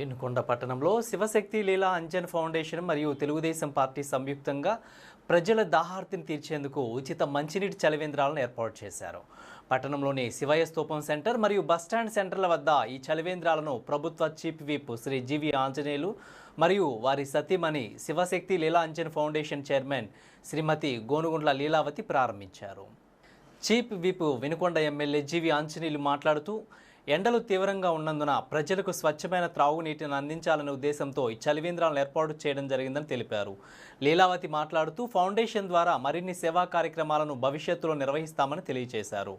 పెనుకొండ పట్టణంలో శివశక్తి లీలా అంజన్ ఫౌండేషన్ మరియు తెలుగుదేశం పార్టీ సంయుక్తంగా ప్రజల దాహార్తిని తీర్చేందుకు ఉచిత మంచినీటి చలివేంద్రాలను ఏర్పాటు చేశారు. పట్టణంలోని శివయ స్తూపం సెంటర్ మరియు బస్టాండ్ సెంటర్ల వద్ద ఈ చలివేంద్రాలను ప్రభుత్వ chief whip Shri G V Anjaneyulu మరియు వారి సతీమణి శివశక్తి లీలా అంజన్ ఫౌండేషన్ చైర్మన్ శ్రీమతి గోనుగుండ్ల లీలావతి ప్రారంభించారు. Chief whip Vinukonda MLA G V Anjaneyulu మాట్లాడుతూ ఎండలు తీవ్రంగా ఉన్నందున ప్రజలకు స్వచ్ఛమైన త్రాగునీటిని అందించాలనే ఉద్దేశంతో ఈ చలివేంద్రాలను ఏర్పాటు చేయడం జరిగిందని తెలిపారు. లీలావతి మాట్లాడుతూ ఫౌండేషన్ ద్వారా మరిన్ని సేవా కార్యక్రమాలను భవిష్యత్తులో నిర్వహిస్తామని తెలియజేశారు.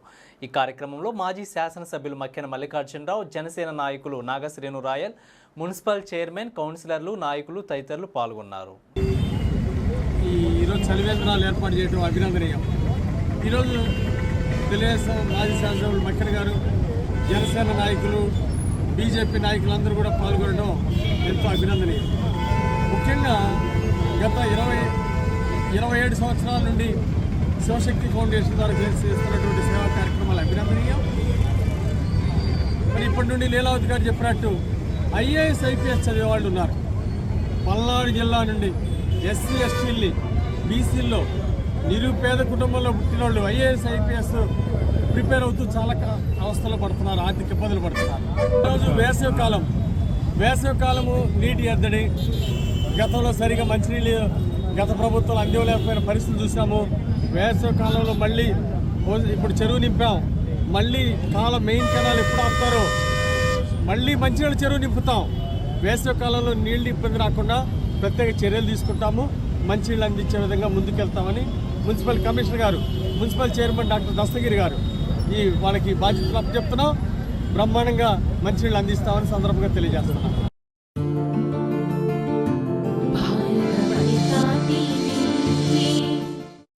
ఈ కార్యక్రమంలో మాజీ శాసనసభ్యులు మక్కెన మల్లికార్జునరావు జనసేన నాయకులు నాగశ్రేణు రాయల్ మున్సిపల్ చైర్మన్ కౌన్సిలర్లు నాయకులు తదితరులు పాల్గొన్నారు. ఈ ఈరోజు చలివేంద్రాలు ఏర్పాటు చేయడం అభినందనీయం. ఈరోజు తెలుగుదేశం మాజీ శాసనసభ్యులు మక్కెన గారు జనసేన నాయకులు బీజేపీ నాయకులందరూ కూడా పాల్గొనడం ఎంతో అభినందనీయం. ముఖ్యంగా గత ఇరవై ఇరవై ఏడు సంవత్సరాల నుండి శివశక్తి ఫౌండేషన్ ద్వారా చేస్తున్నటువంటి సేవా కార్యక్రమాలు అభినందనీయం. మరి ఇప్పటి నుండి లీలావతి గారు చెప్పినట్టు ఐఏఎస్ ఐపీఎస్ చదివే వాళ్ళు ఉన్నారు. పల్నాడు జిల్లా నుండి ఎస్సీ ఎస్టీల్ని బీసీల్లో నిరుపేద కుటుంబంలో పుట్టిన వాళ్ళు ఐఏఎస్ ఐపీఎస్ ప్రిపేర్ అవుతూ చాలా అవస్థలు పడుతున్నారు ఆర్థిక ఇబ్బందులు పడుతున్నారు. ఈరోజు వేసవి కాలం వేసవి కాలము నీటి ఎద్దడి. గతంలో సరిగా మంచినీళ్ళు గత ప్రభుత్వాలు అందివ్వలేకపోయిన పరిస్థితి చూసాము. వేసవి కాలంలో మళ్ళీ ఇప్పుడు చెరువు నింపాం. మళ్ళీ కాలం మెయిన్ కెనాల్ ఎప్పుడు ఆపుతారో? మళ్ళీ మంచినీళ్ళ చెరువు నింపుతాం. వేసవి కాలంలో నీళ్ళు ఇబ్బంది రాకుండా ప్రత్యేక చర్యలు తీసుకుంటాము. మంచినీళ్ళు అందించే విధంగా ముందుకెళ్తామని మున్సిపల్ కమిషనర్ గారు మున్సిపల్ చైర్మన్ డాక్టర్ దస్తగిరి గారు ఈ వాళ్ళకి బాధ్యతలు అప్పచెప్తున్నాం. బ్రహ్మాండంగా మంచినీళ్ళు అందిస్తామని సందర్భంగా తెలియజేస్తున్నాం.